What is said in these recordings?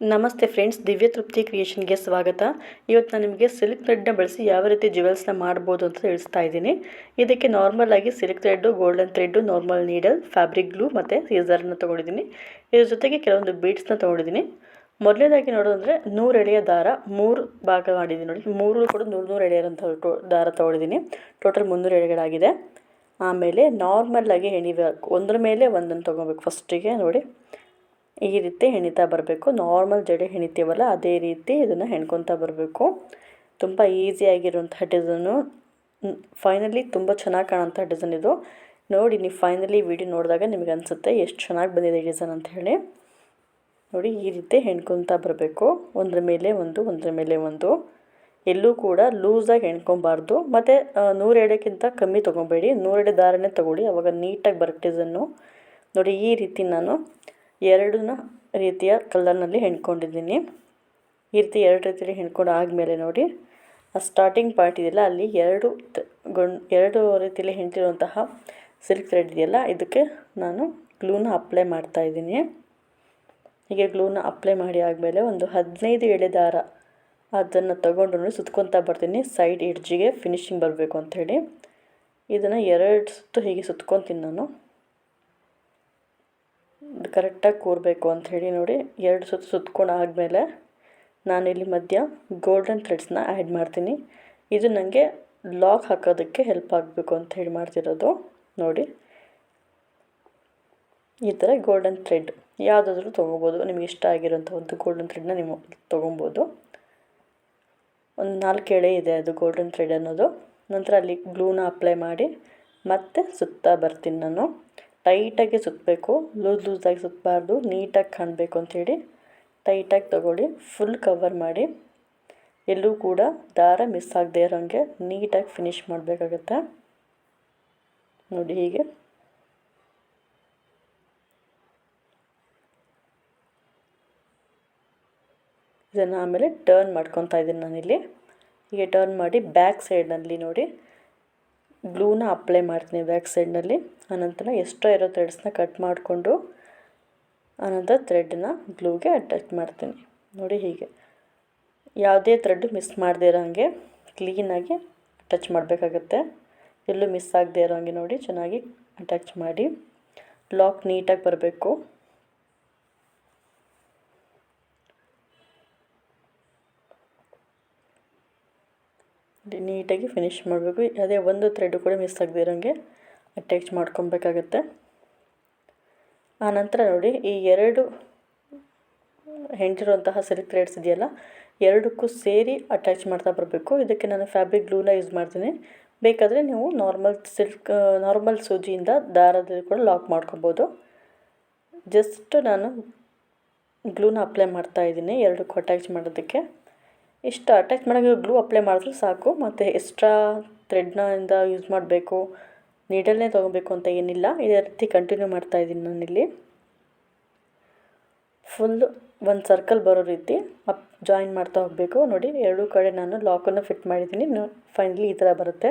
ನಮಸ್ತೆ ಫ್ರೆಂಡ್ಸ್, ದಿವ್ಯ ತೃಪ್ತಿ ಕ್ರಿಯೇಷನ್ಗೆ ಸ್ವಾಗತ. ಇವತ್ತು ನಾನು ನಿಮಗೆ ಸಿಲ್ಕ್ ಥ್ರೆಡ್ನ ಬಳಸಿ ಯಾವ ರೀತಿ ಜ್ಯುವೆಲ್ಸ್ನ ಮಾಡ್ಬೋದು ಅಂತ ತಿಳಿಸ್ತಾ ಇದ್ದೀನಿ. ಇದಕ್ಕೆ ನಾರ್ಮಲ್ ಆಗಿ silk thread, golden thread, normal needle, fabric glue ಮತ್ತು ಸೀಸರ್ನ ತೊಗೊಂಡಿದ್ದೀನಿ. ಇದ್ರ ಜೊತೆಗೆ ಕೆಲವೊಂದು ಬೀಡ್ಸ್ನ ತೊಗೊಂಡಿದ್ದೀನಿ. ಮೊದಲನೇದಾಗಿ ನೋಡೋದಂದರೆ ನೂರು ಎಳೆಯ ದಾರ, ಮೂರು ಭಾಗ ಮಾಡಿದ್ದೀನಿ ನೋಡಿ. ಮೂರು ಕೂಡ ನೂರು ನೂರು ಎಳೆಯರಂಥ ದಾರ ತೊಗೊಂಡಿದ್ದೀನಿ. ಟೋಟಲ್ ಮುನ್ನೂರು ಎಳೆಗಳಾಗಿದೆ. ಆಮೇಲೆ ನಾರ್ಮಲ್ಲಾಗಿ ಹೆಣಿಬೇಕು ಒಂದ್ರ ಮೇಲೆ ಒಂದನ್ನು ತೊಗೋಬೇಕು ಫಸ್ಟಿಗೆ ನೋಡಿ. ಈ ರೀತಿ ಹೆಣಿತಾ ಬರಬೇಕು. ನಾರ್ಮಲ್ ಜಡೆ ಹೆಣಿತೀವಲ್ಲ, ಅದೇ ರೀತಿ ಇದನ್ನು ಹೆಣ್ಕೊತಾ ಬರಬೇಕು. ತುಂಬ ಈಸಿಯಾಗಿರುವಂಥ ಡಿಸೈನು ಫೈನಲಿ ತುಂಬ ಚೆನ್ನಾಗಿ ಕಾಣೋಂಥ ಡಿಸೈನ್ ಇದು. ನೋಡಿ, ನೀವು ಫೈನಲಿ ವಿಡಿಯೋ ನೋಡಿದಾಗ ನಿಮಗೆ ಅನಿಸುತ್ತೆ ಎಷ್ಟು ಚೆನ್ನಾಗಿ ಬಂದಿದೆ ಡಿಸೈನ್ ಅಂತ ಹೇಳಿ. ನೋಡಿ, ಈ ರೀತಿ ಹೆಣ್ಕೊತಾ ಬರಬೇಕು. ಒಂದರ ಮೇಲೆ ಒಂದು, ಒಂದರ ಮೇಲೆ ಒಂದು. ಎಲ್ಲೂ ಕೂಡ ಲೂಸಾಗಿ ಹೆಣ್ಕೊಬಾರ್ದು. ಮತ್ತು ನೂರೆಡೆಕ್ಕಿಂತ ಕಮ್ಮಿ ತೊಗೊಬೇಡಿ. ನೂರೆಡೆ ದಾರನೇ ತೊಗೊಳ್ಳಿ. ಅವಾಗ ನೀಟಾಗಿ ಬರುತ್ತೆ ಡಿಸೈನು ನೋಡಿ, ಈ ರೀತಿ ನಾನು ಎರಡು ರೀತಿಯ ಕಲರ್ನಲ್ಲಿ ಹೆಣ್ಕೊಂಡಿದ್ದೀನಿ. ಈ ರೀತಿ ಎರಡು ರೀತಿಯಲ್ಲಿ ಹೆಣ್ಕೊಂಡು ಆದಮೇಲೆ ನೋಡಿ, ಆ ಸ್ಟಾರ್ಟಿಂಗ್ ಪಾರ್ಟ್ ಇದೆಯಲ್ಲ, ಅಲ್ಲಿ ಎರಡು ಗೊಂಡ್, ಎರಡು ರೀತಿಯಲ್ಲಿ ಹೆಣ್ತಿರುವಂತಹ ಸಿಲ್ಕ್ ಥ್ರೆಡ್ ಇದೆಯಲ್ಲ, ಇದಕ್ಕೆ ನಾನು ಗ್ಲೂನ ಅಪ್ಲೈ ಮಾಡ್ತಾಯಿದ್ದೀನಿ ಹೀಗೆ ಗ್ಲೂನ ಅಪ್ಲೈ ಮಾಡಿ ಆದಮೇಲೆ ಒಂದು ಹದಿನೈದು ಎಳೆ ದಾರ ಅದನ್ನು ತಗೊಂಡು ಸುತ್ಕೊತಾ ಬರ್ತೀನಿ ಸೈಡ್ ಎಡ್ಜಿಗೆ ಫಿನಿಶಿಂಗ್ ಬರಬೇಕು ಅಂಥೇಳಿ ಇದನ್ನು ಎರಡು ಸುತ್ತು ಹೀಗೆ ಸುತ್ಕೊತೀನಿ ನಾನು. ಕರೆಕ್ಟಾಗಿ ಕೂರಬೇಕು ಅಂಥೇಳಿ ನೋಡಿ, ಎರಡು ಸುತ್ತು ಸುತ್ಕೊಂಡು ಆದಮೇಲೆ ನಾನಿಲ್ಲಿ ಮಧ್ಯ ಗೋಲ್ಡನ್ ಥ್ರೆಡ್ಸ್ನ ಆ್ಯಡ್ ಮಾಡ್ತೀನಿ. ಇದು ನನಗೆ ಲಾಕ್ ಹಾಕೋದಕ್ಕೆ ಹೆಲ್ಪ್ ಆಗಬೇಕು ಅಂತ ಹೇಳಿ ಮಾಡ್ತಿರೋದು. ನೋಡಿ, ಈ ಥರ ಗೋಲ್ಡನ್ ಥ್ರೆಡ್ ಯಾವುದಾದ್ರೂ ತೊಗೋಬೋದು. ನಿಮಗೆ ಇಷ್ಟ ಆಗಿರೋಂಥ ಒಂದು ಗೋಲ್ಡನ್ ಥ್ರೆಡ್ನ ನೀವು ತೊಗೊಬೋದು. ಒಂದು ನಾಲ್ಕು ಎಳೆ ಇದೆ ಅದು ಗೋಲ್ಡನ್ ಥ್ರೆಡ್ ಅನ್ನೋದು. ನಂತರ ಅಲ್ಲಿ ಗ್ಲೂನ ಅಪ್ಲೈ ಮಾಡಿ ಮತ್ತೆ ಸುತ್ತ ಬರ್ತೀನಿ ನಾನು. ಟೈಟಾಗಿ ಸುತ್ತಬೇಕು ಲೂಸ್ ಲೂಸಾಗಿ ಸುತ್ತಬಾರ್ದು ನೀಟಾಗಿ ಕಾಣಬೇಕು ಅಂಥೇಳಿ ಟೈಟಾಗಿ ತಗೊಳ್ಳಿ ಫುಲ್ ಕವರ್ ಮಾಡಿ. ಎಲ್ಲೂ ಕೂಡ ದಾರ ಮಿಸ್ ಆಗದೆ ಇರೋಂಗೆ ನೀಟಾಗಿ ಫಿನಿಶ್ ಮಾಡಬೇಕಾಗತ್ತೆ. ನೋಡಿ ಹೀಗೆ. ಇದನ್ನು ಆಮೇಲೆ ಟರ್ನ್ ಮಾಡ್ಕೊತಾ ಇದ್ದೀನಿ ನಾನಿಲ್ಲಿ. ಹೀಗೆ ಟರ್ನ್ ಮಾಡಿ ಬ್ಯಾಕ್ ಸೈಡ್ನಲ್ಲಿ ನೋಡಿ. ಗ್ಲೂನ ಅಪ್ಲೈ ಮಾಡ್ತೀನಿ ಬ್ಯಾಕ್ ಸೈಡ್ನಲ್ಲಿ ಆನಂತರ ಎಷ್ಟೋ ಇರೋ ಥ್ರೆಡ್ಸ್ನ ಕಟ್ ಮಾಡಿಕೊಂಡು ಆನಂತರ ಥ್ರೆಡ್ನ ಗ್ಲೂಗೆ ಅಟ್ಯಾಚ್ ಮಾಡ್ತೀನಿ. ನೋಡಿ ಹೀಗೆ. ಯಾವುದೇ ಥ್ರೆಡ್ ಮಿಸ್ ಮಾಡದೇ ಇರೋ ಹಾಗೆ ಕ್ಲೀನಾಗಿ ಅಟ್ಯಾಚ್ ಮಾಡಬೇಕಾಗತ್ತೆ. ಎಲ್ಲೂ ಮಿಸ್ ಆಗದೆ ಇರೋ ಹಾಗೆ ನೋಡಿ ಚೆನ್ನಾಗಿ ಅಟ್ಯಾಚ್ ಮಾಡಿ. ಲಾಕ್ ನೀಟಾಗಿ ಬರಬೇಕು. ನೀಟಾಗಿ ಫಿನಿಶ್ ಮಾಡಬೇಕು. ಅದೇ ಒಂದು ಥ್ರೆಡ್ ಕೂಡ ಮಿಸ್ ಆಗದೆ ಇರೋಂಗೆ ಅಟ್ಯಾಚ್ ಮಾಡ್ಕೊಬೇಕಾಗತ್ತೆ ಆನಂತರ ನೋಡಿ, ಈ ಎರಡು ಹೆಂಟಿರುವಂತಹ ಸಿಲ್ಕ್ ಥ್ರೆಡ್ಸ್ ಇದೆಯಲ್ಲ, ಎರಡಕ್ಕೂ ಸೇರಿ ಅಟ್ಯಾಚ್ ಮಾಡ್ತಾ ಬರಬೇಕು. ಇದಕ್ಕೆ ನಾನು ಫ್ಯಾಬ್ರಿಕ್ ಗ್ಲೂನ ಯೂಸ್ ಮಾಡ್ತೀನಿ. ಬೇಕಾದರೆ ನೀವು ನಾರ್ಮಲ್ ಸಿಲ್ಕ್ ನಾರ್ಮಲ್ ಸೂಜಿಯಿಂದ ದಾರದಲ್ಲಿ ಕೂಡ ಲಾಕ್ ಮಾಡ್ಕೊಬೋದು. ಜಸ್ಟ್ ನಾನು ಗ್ಲೂನ ಅಪ್ಲೈ ಮಾಡ್ತಾ ಇದ್ದೀನಿ, ಎರಡಕ್ಕೂ ಅಟ್ಯಾಚ್ ಮಾಡೋದಕ್ಕೆ. ಇಷ್ಟು ಅಟ್ಯಾಚ್ ಮಾಡೋಕ್ಕೆ ಗ್ಲೂ ಅಪ್ಲೈ ಮಾಡಿದ್ರೆ ಸಾಕು. ಮತ್ತು ಎಕ್ಸ್ಟ್ರಾ ಥ್ರೆಡ್ನ ಇಂದ ಯೂಸ್ ಮಾಡಬೇಕು. ನೀಡಲ್ನೇ ತೊಗೋಬೇಕು ಅಂತ ಏನಿಲ್ಲ. ಇದೇ ರೀತಿ ಕಂಟಿನ್ಯೂ ಮಾಡ್ತಾ ಇದ್ದೀನಿ ನಾನಿಲ್ಲಿ. ಫುಲ್ ಒಂದು ಸರ್ಕಲ್ ಬರೋ ರೀತಿ ಅಪ್ ಜಾಯಿನ್ ಮಾಡ್ತಾ ಹೋಗಬೇಕು. ನೋಡಿ, ಎರಡೂ ಕಡೆ ನಾನು ಲಾಕನ್ನು ಫಿಟ್ ಮಾಡಿದ್ದೀನಿ. ಫೈನಲಿ ಈ ಥರ ಬರುತ್ತೆ.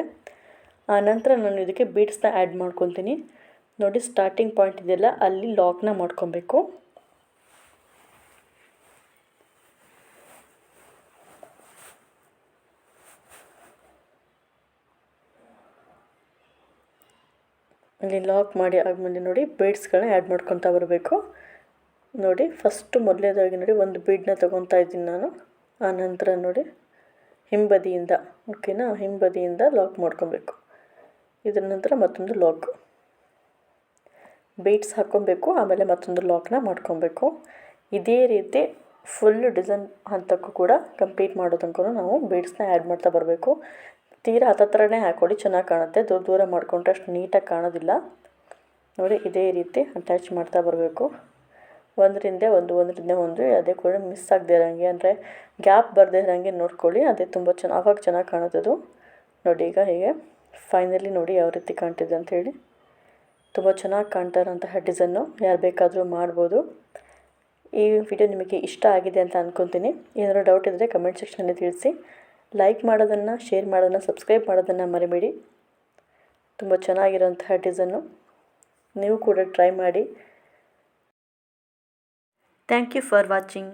ಆನಂತರ ನಾನು ಇದಕ್ಕೆ ಬೀಡ್ಸ್ನ ಆ್ಯಡ್ ಮಾಡ್ಕೊತೀನಿ ನೋಡಿ ಸ್ಟಾರ್ಟಿಂಗ್ ಪಾಯಿಂಟ್ ಇದೆಯಲ್ಲ, ಅಲ್ಲಿ ಲಾಕ್ನ ಮಾಡ್ಕೊಬೇಕು. ಅಲ್ಲಿ ಲಾಕ್ ಮಾಡಿ ಆದಮೇಲೆ ನೋಡಿ ಬೀಡ್ಸ್ಗಳನ್ನ ಆ್ಯಡ್ ಮಾಡ್ಕೊತಾ ಬರಬೇಕು. ನೋಡಿ ಫಸ್ಟು ಮೊದಲೇದಾಗಿ ನೋಡಿ ಒಂದು ಬೀಡನ್ನ ತೊಗೊತಾ ಇದ್ದೀನಿ ನಾನು. ಆ ನಂತರ ನೋಡಿ ಹಿಂಬದಿಯಿಂದ ಓಕೆನಾ ಹಿಂಬದಿಯಿಂದ ಲಾಕ್ ಮಾಡ್ಕೊಬೇಕು. ಇದರ ನಂತರ ಮತ್ತೊಂದು ಲಾಕ್ ಬೀಡ್ಸ್ ಹಾಕ್ಕೊಬೇಕು ಆಮೇಲೆ ಮತ್ತೊಂದು ಲಾಕ್ನ ಮಾಡ್ಕೊಬೇಕು. ಇದೇ ರೀತಿ ಫುಲ್ ಡಿಸೈನ್ ಹಂತಕ್ಕೂ ಕೂಡ ಕಂಪ್ಲೀಟ್ ಮಾಡೋ ತನಕ ನಾವು ಬೀಡ್ಸ್ನ ಆ್ಯಡ್ ಮಾಡ್ತಾ ಬರಬೇಕು. ತೀರಾ ಹತ್ತತ್ರನೇ ಹಾಕ್ಕೊಳ್ಳಿ ಚೆನ್ನಾಗಿ ಕಾಣುತ್ತೆ. ದೂರ ದೂರ ಮಾಡಿಕೊಂಡ್ರೆ ಅಷ್ಟು ನೀಟಾಗಿ ಕಾಣೋದಿಲ್ಲ. ನೋಡಿ, ಇದೇ ರೀತಿ ಅಟ್ಯಾಚ್ ಮಾಡ್ತಾ ಬರಬೇಕು. ಒಂದರಿಂದ ಒಂದು ಒಂದರಿಂದ ಒಂದು, ಅದೇ ಕೂಡ ಮಿಸ್ ಆಗದೆ ಇರೋಂಗೆ. ಅಂದರೆ ಗ್ಯಾಪ್ ಬರದೇ ಇರೋಂಗೆ ನೋಡ್ಕೊಳ್ಳಿ. ಅದೇ ತುಂಬ ಚೆನ್ನಾಗಿ ಆವಾಗ ಚೆನ್ನಾಗಿ ಕಾಣುತ್ತದು ನೋಡಿ, ಈಗ ಹೀಗೆ ಫೈನಲಿ ನೋಡಿ ಯಾವ ರೀತಿ ಕಾಣ್ತಿದೆ ಅಂತ ಹೇಳಿ. ತುಂಬ ಚೆನ್ನಾಗಿ ಕಾಣ್ತಾ ಇರೋಂತಹ ಡಿಸೈನು ಯಾರು ಬೇಕಾದರೂ ಮಾಡ್ಬೋದು. ಈ ವಿಡಿಯೋ ನಿಮಗೆ ಇಷ್ಟ ಆಗಿದೆ ಅಂತ ಅಂದ್ಕೊತೀನಿ ಏನಾದರೂ ಡೌಟ್ ಇದ್ದರೆ ಕಮೆಂಟ್ ಸೆಕ್ಷನಲ್ಲಿ ತಿಳಿಸಿ. ಲೈಕ್ ಮಾಡೋದನ್ನು ಶೇರ್ ಮಾಡೋದನ್ನು ಸಬ್ಸ್ಕ್ರೈಬ್ ಮಾಡೋದನ್ನು ಮರಿಬೇಡಿ. ತುಂಬ ಚೆನ್ನಾಗಿರೋಂತಹ ಡಿಸೈನು ನೀವು ಕೂಡ ಟ್ರೈ ಮಾಡಿ. Thank you for watching